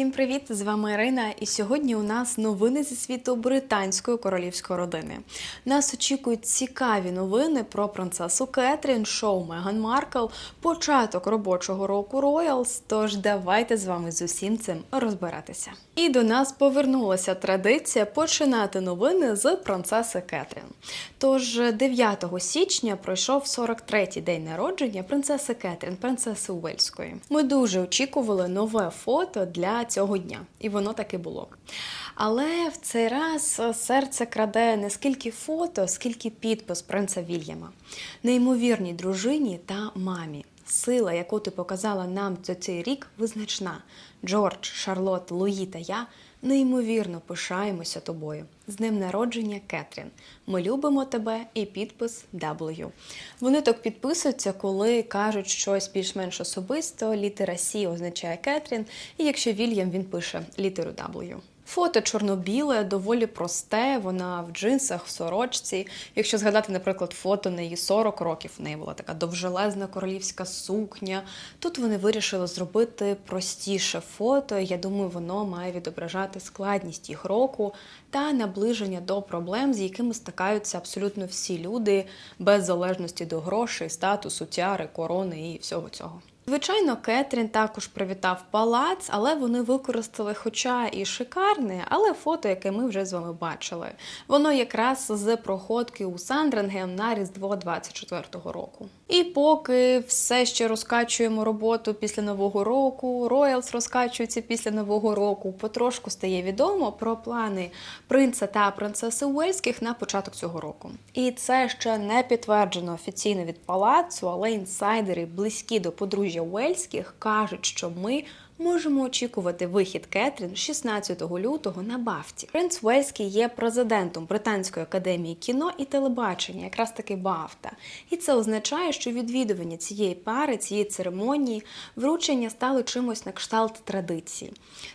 Всім привіт! З вами Ірина. І сьогодні у нас новини зі світу британської королівської родини. Нас очікують цікаві новини про принцесу Кетрін, шоу Меган Маркл, початок робочого року Роялс. Тож давайте з вами з усім цим розбиратися. І до нас повернулася традиція починати новини з принцеси Кетрін. Тож 9 січня пройшов 43-й день народження принцеси Кетрін, принцеси Уельської. Ми дуже очікували нове фото для цього дня, і воно таки було. Але в цей раз серце краде не скільки фото, скільки підпис принца Вільяма, неймовірній дружині та мамі. Сила, яку ти показала нам за цей рік, визначна. Джордж, Шарлот, Луї та я неймовірно пишаємося тобою. З днем народження Кетрін. Ми любимо тебе і підпис W. Вони так підписуються, коли кажуть щось більш-менш особисто. Літера Сі означає Кетрін, і якщо Вільям він пише літеру W. Фото чорно-біле, доволі просте. Вона в джинсах, в сорочці. Якщо згадати, наприклад, фото на її 40 років, в неї була така довжелезна королівська сукня. Тут вони вирішили зробити простіше фото. Я думаю, воно має відображати складність їх року та наближення до проблем, з якими стикаються абсолютно всі люди, без залежності до грошей, статусу, тяри, корони і всього цього. Звичайно, Кетрін також привітав палац, але вони використали, хоча і шикарне, але фото, яке ми вже з вами бачили. Воно якраз з проходки у Сандрингем на Різдво 24-го року. І поки все ще розкачуємо роботу після нового року, Роялс розкачується після нового року. Потрошку стає відомо про плани принца та принцеси Уельських на початок цього року. І це ще не підтверджено офіційно від палацу, але інсайдери близькі до подружжя Уельських кажуть, що ми можемо очікувати вихід Кетрін 16 лютого на Бафті. Принц Уельський є президентом Британської академії кіно і телебачення, якраз таки Бафта. І це означає, що відвідування цієї пари, цієї церемонії, вручення стало чимось на кшталт традиції.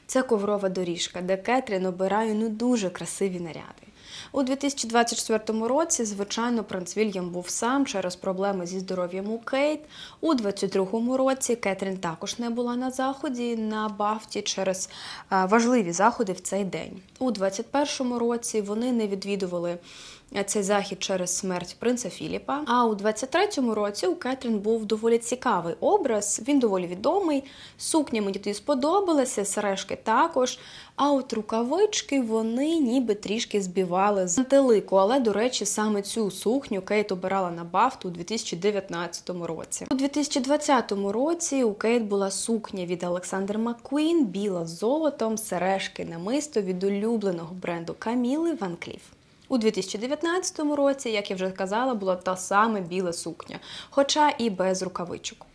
Це коврова доріжка, де Кетрін обирає ну дуже красиві наряди. У 2024 році, звичайно, принц Вільям був сам через проблеми зі здоров'ям у Кейт. У 2022 році Кетрін також не була на заході на Бафті через важливі заходи в цей день. У 2021 році вони не відвідували цей захід через смерть принца Філіпа. А у 23-му році у Кетрін був доволі цікавий образ. Він доволі відомий. Сукня мені тоді сподобалася, сережки також. А от рукавички вони ніби трішки збивали з антелику. Але, до речі, саме цю сукню Кейт обирала на Бафту у 2019 році. У 2020 році у Кейт була сукня від Олександр Маккуін, біла з золотом, сережки намисто від улюбленого бренду Каміли Ван Кліф. У 2019 році, як я вже казала, була та саме біла сукня, хоча і без рукавичок.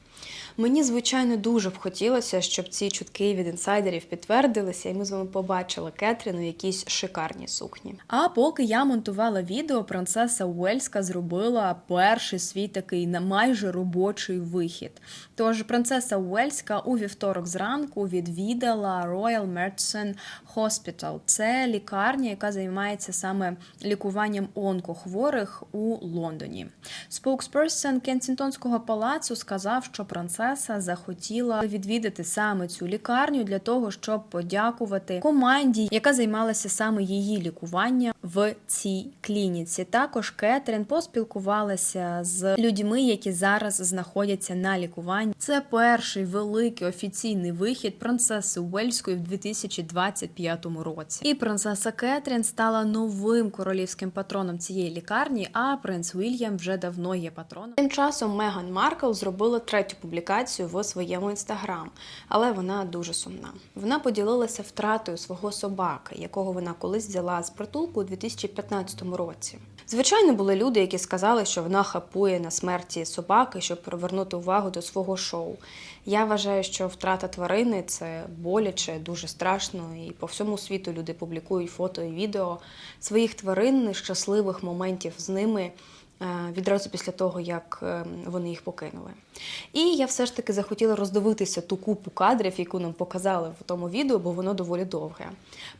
Мені, звичайно, дуже б хотілося, щоб ці чутки від інсайдерів підтвердилися, і ми з вами побачили Кетрін у якійсь шикарній сукні. А поки я монтувала відео, принцеса Уельська зробила перший свій такий на майже робочий вихід. Тож принцеса Уельська у вівторок зранку відвідала Royal Merchant Hospital. Це лікарня, яка займається саме лікуванням онкохворих у Лондоні. Споксперсон Кенсінгтонського палацу сказав, що принцеса захотіла відвідати саме цю лікарню для того, щоб подякувати команді, яка займалася саме її лікуванням в цій клініці. Також Кетрін поспілкувалася з людьми, які зараз знаходяться на лікуванні. Це перший великий офіційний вихід принцеси Уельської в 2025 році. І принцеса Кетрін стала новим королівським патроном цієї лікарні. А принц Вільям вже давно є патроном. Тим часом Меган Маркл зробила третю публікацію в своєму інстаграм, але вона дуже сумна. Вона поділилася втратою свого собаки, якого вона колись взяла з притулку 2015 році. Звичайно, були люди, які сказали, що вона хапує на смерті собаки, щоб привернути увагу до свого шоу. Я вважаю, що втрата тварини це боляче, дуже страшно, і по всьому світу люди публікують фото і відео своїх тварин, щасливих моментів з ними. Е, відразу після того, як е, вони їх покинули. І я все ж таки захотіла роздивитися ту купу кадрів, яку нам показали в тому відео, бо воно доволі довге.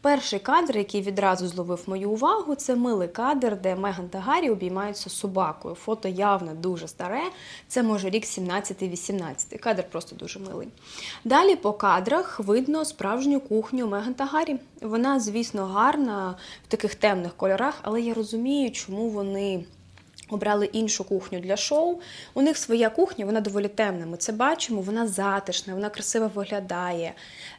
Перший кадр, який відразу зловив мою увагу, це милий кадр, де Меган та Гаррі обіймаються собакою. Фото явно дуже старе. Це може рік 17-18. Кадр просто дуже милий. Далі по кадрах видно справжню кухню Меган та Гаррі. Вона, звісно, гарна в таких темних кольорах, але я розумію, чому вони. Обрали іншу кухню для шоу. У них своя кухня, вона доволі темна. Ми це бачимо, вона затишна, вона красиво виглядає.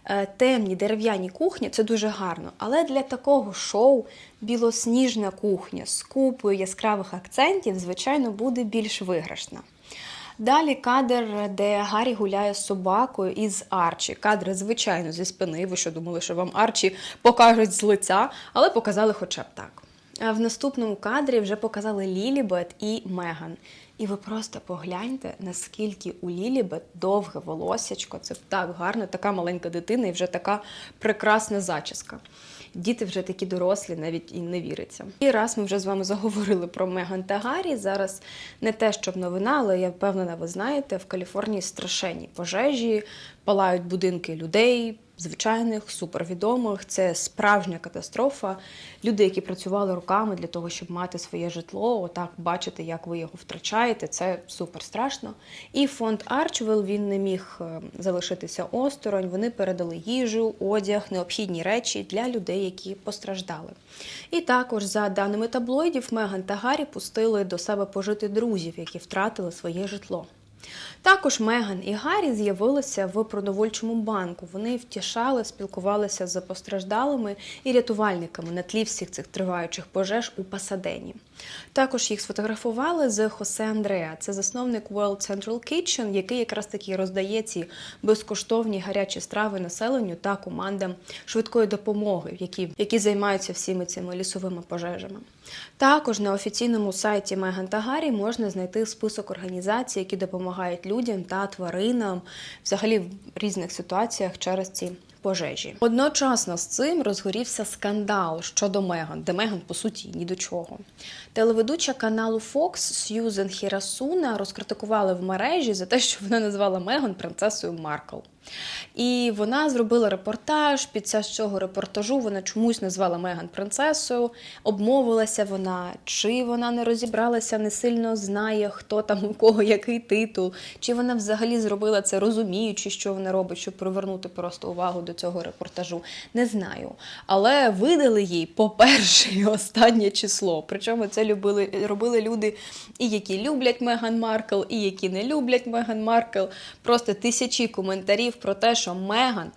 Е, Темні дерев'яні кухні це дуже гарно. Але для такого шоу білосніжна кухня з купою яскравих акцентів, звичайно, буде більш виграшна. Далі кадр, де Гаррі гуляє з собакою із Арчі. Кадри, звичайно, зі спини. Ви що думали, що вам Арчі покажуть з лиця, але показали хоча б так. В наступному кадрі вже показали Лілібет і Меган. І ви просто погляньте, наскільки у Лілібет довге волосячко. Це так гарно, така маленька дитина і вже така прекрасна зачіска. Діти вже такі дорослі, навіть і не віриться. І раз ми вже з вами заговорили про Меган та Гаррі. Зараз не те, щоб новина, але я впевнена, ви знаєте, в Каліфорнії страшенні пожежі, палають будинки людей. Звичайних, супервідомих, це справжня катастрофа. Люди, які працювали руками для того, щоб мати своє житло, отак бачити, як ви його втрачаєте, це супер страшно. І фонд Арчвелл він не міг е, залишитися осторонь. Вони передали їжу, одяг, необхідні речі для людей, які постраждали. І також, за даними таблоїдів, Меган та Гаррі пустили до себе пожити друзів, які втратили своє житло. Також Меган і Гаррі з'явилися в продовольчому банку. Вони втішали, спілкувалися з постраждалими і рятувальниками на тлі всіх цих триваючих пожеж у Пасадені. Також їх сфотографували з Хосе Андреа. Це засновник World Central Kitchen, який якраз таки роздає ці безкоштовні гарячі страви населенню та командам швидкої допомоги, які, які займаються всіми цими лісовими пожежами. Також на офіційному сайті Меган та Гаррі можна знайти список організацій, які допомагають людям та тваринам взагалі в різних ситуаціях через ці пожежі. Одночасно з цим розгорівся скандал щодо Меган, де Меган, по суті, ні до чого. Телеведуча каналу Fox Сьюзен Хірасуна розкритикували в мережі за те, що вона назвала Меган принцесою Маркл. І вона зробила репортаж. Під час цього репортажу вона чомусь назвала Меган принцесою, обмовилася вона, чи вона не розібралася, не сильно знає, хто там у кого який титул, чи вона взагалі зробила це розуміючи, що вона робить, щоб привернути просто увагу до цього репортажу. Не знаю. Але видали їй по перше і останнє число. Причому це любили, робили люди, і які люблять Меган Маркл, і які не люблять Меган Маркл. Просто тисячі коментарів про те, що Меган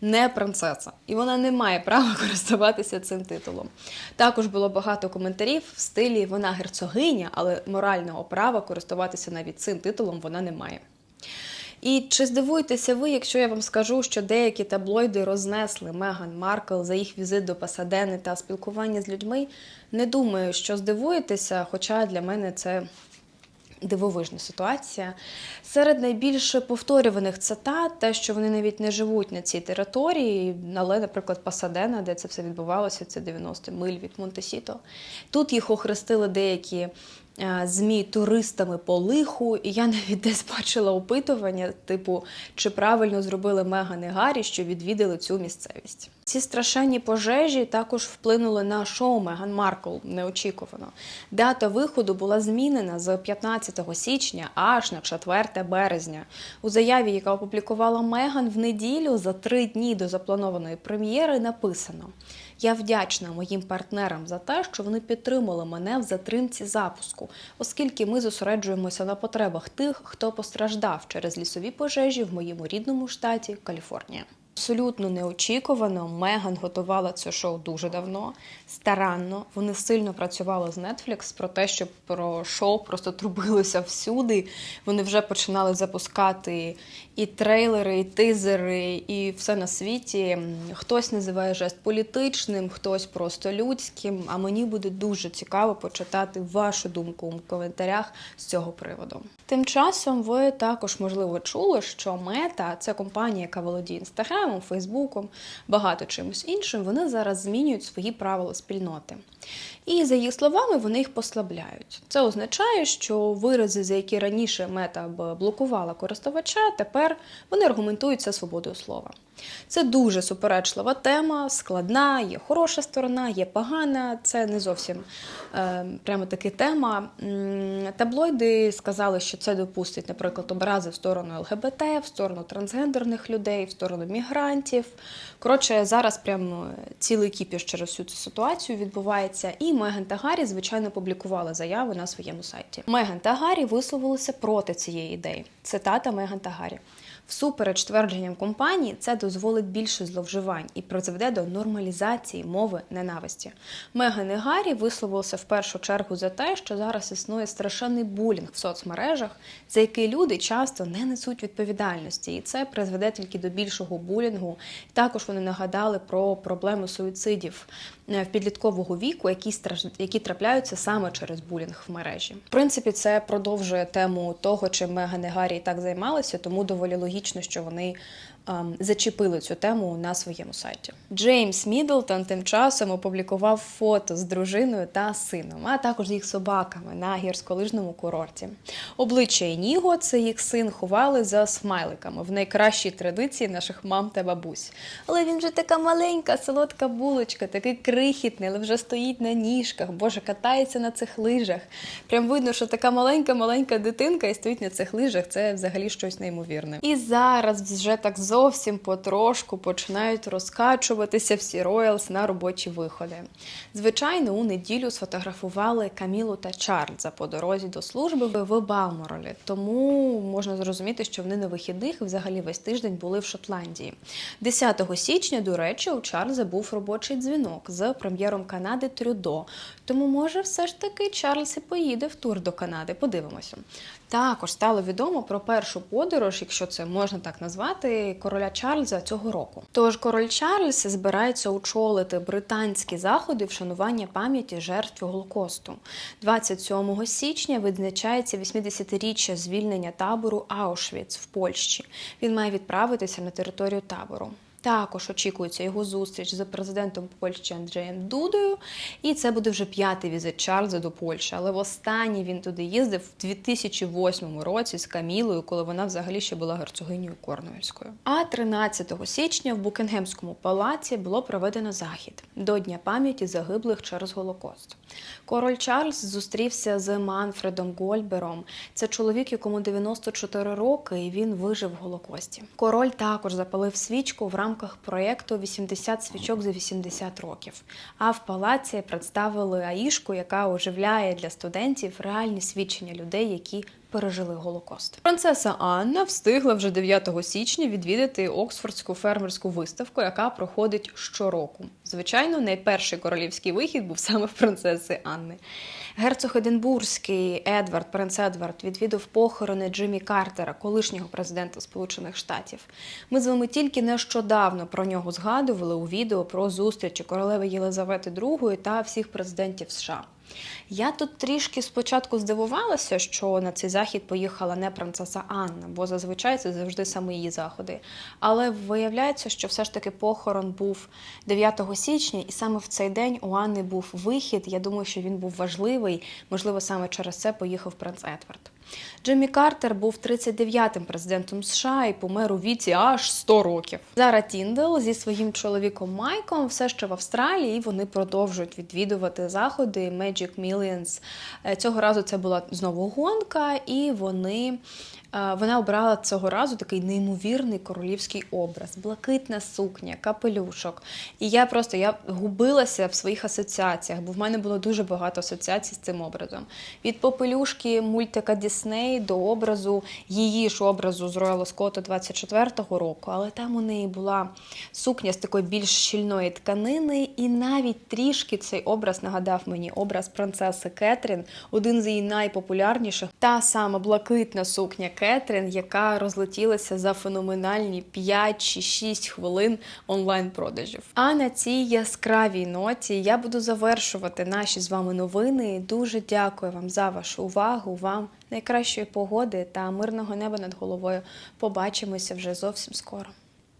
не принцеса, і вона не має права користуватися цим титулом. Також було багато коментарів в стилі вона герцогиня, але морального права користуватися навіть цим титулом вона не має. І чи здивуєтеся ви, якщо я вам скажу, що деякі таблоїди рознесли Меган Маркл за їх візит до Пасадени та спілкування з людьми? Не думаю, що здивуєтеся, хоча для мене це дивовижна ситуація. Серед найбільш повторюваних цитат, те, що вони навіть не живуть на цій території, але, наприклад, Пасадена, де це все відбувалося, це 90 миль від Монтесіто. Тут їх охрестили деякі. е, ЗМІ туристами по лиху, і я навіть десь бачила опитування, типу, чи правильно зробили Меган і Гаррі, що відвідали цю місцевість. Ці страшенні пожежі також вплинули на шоу Меган Маркл неочікувано. Дата виходу була змінена з 15 січня аж на 4 березня. У заяві, яка опублікувала Меган в неділю за три дні до запланованої прем'єри, написано: Я вдячна моїм партнерам за те, що вони підтримали мене в затримці запуску, оскільки ми зосереджуємося на потребах тих, хто постраждав через лісові пожежі в моєму рідному штаті Каліфорнія. Абсолютно неочікувано. Меган готувала це шоу дуже давно, старанно. Вони сильно працювали з Netflix про те, щоб про шоу просто трубилося всюди. Вони вже починали запускати і трейлери, і тизери, і все на світі. Хтось називає жест політичним, хтось просто людським. А мені буде дуже цікаво почитати вашу думку у коментарях з цього приводу. Тим часом ви також можливо чули, що Мета це компанія, яка володіє Instagram, інстаграмом, фейсбуком, багато чимось іншим, вони зараз змінюють свої правила спільноти. І за їх словами, вони їх послабляють. Це означає, що вирази, за які раніше мета блокувала користувача, тепер вони аргументуються свободою слова. Це дуже суперечлива тема, складна, є хороша сторона, є погана. Це не зовсім е, прямо таки тема. Таблоїди сказали, що це допустить, наприклад, образи в сторону ЛГБТ, в сторону трансгендерних людей, в сторону мігрантів. Коротше, зараз прямо цілий кіпіш через всю цю ситуацію відбувається. І Меган та Гаррі, звичайно, публікували заяви на своєму сайті. Меган та Гаррі висловилися проти цієї ідеї. Цитата Меган та Гаррі. Всупереч твердженням компанії, це дозволить більше зловживань і призведе до нормалізації мови ненависті. Меган і Гаррі висловилися в першу чергу за те, що зараз існує страшенний булінг в соцмережах, за який люди часто не несуть відповідальності, і це призведе тільки до більшого булінгу. Також вони нагадали про проблеми суїцидів е, в підліткового віку, які страж... які трапляються саме через булінг в мережі. В принципі, це продовжує тему того, чим Меган і Гаррі так займалися, тому доволі логічно, що вони зачепили цю тему на своєму сайті. Джеймс Мідлтон тим часом опублікував фото з дружиною та сином, а також їх собаками на гірськолижному курорті. Обличчя Ініго, це їх син, ховали за смайликами в найкращій традиції наших мам та бабусь. Але він вже така маленька, солодка булочка, такий крихітний, але вже стоїть на ніжках, боже, катається на цих лижах. Прям видно, що така маленька-маленька дитинка і стоїть на цих лижах. Це взагалі щось неймовірне. І зараз вже так зовсім потрошку починають розкачуватися всі роялс на робочі виходи. Звичайно, у неділю сфотографували Камілу та Чарльза по дорозі до служби в Балморолі. Тому можна зрозуміти, що вони на вихідних взагалі весь тиждень були в Шотландії. 10 січня, до речі, у Чарльза був робочий дзвінок з прем'єром Канади Трюдо. Тому, може, все ж таки Чарльз і поїде в тур до Канади. Подивимося. Також стало відомо про першу подорож, якщо це можна так назвати, короля Чарльза цього року. Тож король Чарльз збирається очолити британські заходи вшанування пам'яті жертв Голокосту. 27 січня відзначається 80-річчя звільнення табору Аушвіц в Польщі. Він має відправитися на територію табору. Також очікується його зустріч з президентом Польщі Анджеєм Дудою, і це буде вже п'ятий візит Чарльза до Польщі. Але востаннє він туди їздив в 2008 році з Камілою, коли вона взагалі ще була герцогинею Корнуельською. А 13 січня в Букінгемському палаці було проведено захід до Дня пам'яті загиблих через Голокост. Король Чарльз зустрівся з Манфредом Гольбером. Це чоловік, якому 94 роки, і він вижив в Голокості. Король також запалив свічку в рамках проєкту «80 свічок за 80 років. А в палаці представили Аїшку, яка оживляє для студентів реальні свідчення людей, які пережили Голокост. Принцеса Анна встигла вже 9 січня відвідати Оксфордську фермерську виставку, яка проходить щороку. Звичайно, найперший королівський вихід був саме в принцеси Анни. Герцог Единбурзький Едвард, принц Едвард, відвідав похорони Джиммі Картера, колишнього президента Сполучених Штатів. Ми з вами тільки нещодавно про нього згадували у відео про зустрічі королеви Єлизавети II та всіх президентів США. Я тут трішки спочатку здивувалася, що на цей захід поїхала не принцеса Анна, бо зазвичай це завжди саме її заходи. Але виявляється, що все ж таки похорон був 9 січня, і саме в цей день у Анни був вихід. Я думаю, що він був важливий. Можливо, саме через це поїхав принц Едвард. Джиммі Картер був 39-м президентом США і помер у віці аж 100 років. Зара Тіндел зі своїм чоловіком Майком все ще в Австралії. і Вони продовжують відвідувати заходи Magic Millions. Е, Цього разу це була знову гонка, і вони. е, Вона обрала цього разу такий неймовірний королівський образ, блакитна сукня, капелюшок. І я просто я губилася в своїх асоціаціях, бо в мене було дуже багато асоціацій з цим образом. Від попелюшки мультика Дісней до образу її ж образу з Рояла Скотта 24-го року, але там у неї була сукня з такої більш щільної тканини, і навіть трішки цей образ нагадав мені образ принцеси Кетрін, один з її найпопулярніших. Та сама блакитна сукня Кетрін, яка розлетілася за феноменальні 5 чи 6 хвилин онлайн-продажів. А на цій яскравій ноті я буду завершувати наші з вами новини. Дуже дякую вам за вашу увагу. Вам найкращої погоди та мирного неба над головою. Побачимося вже зовсім скоро.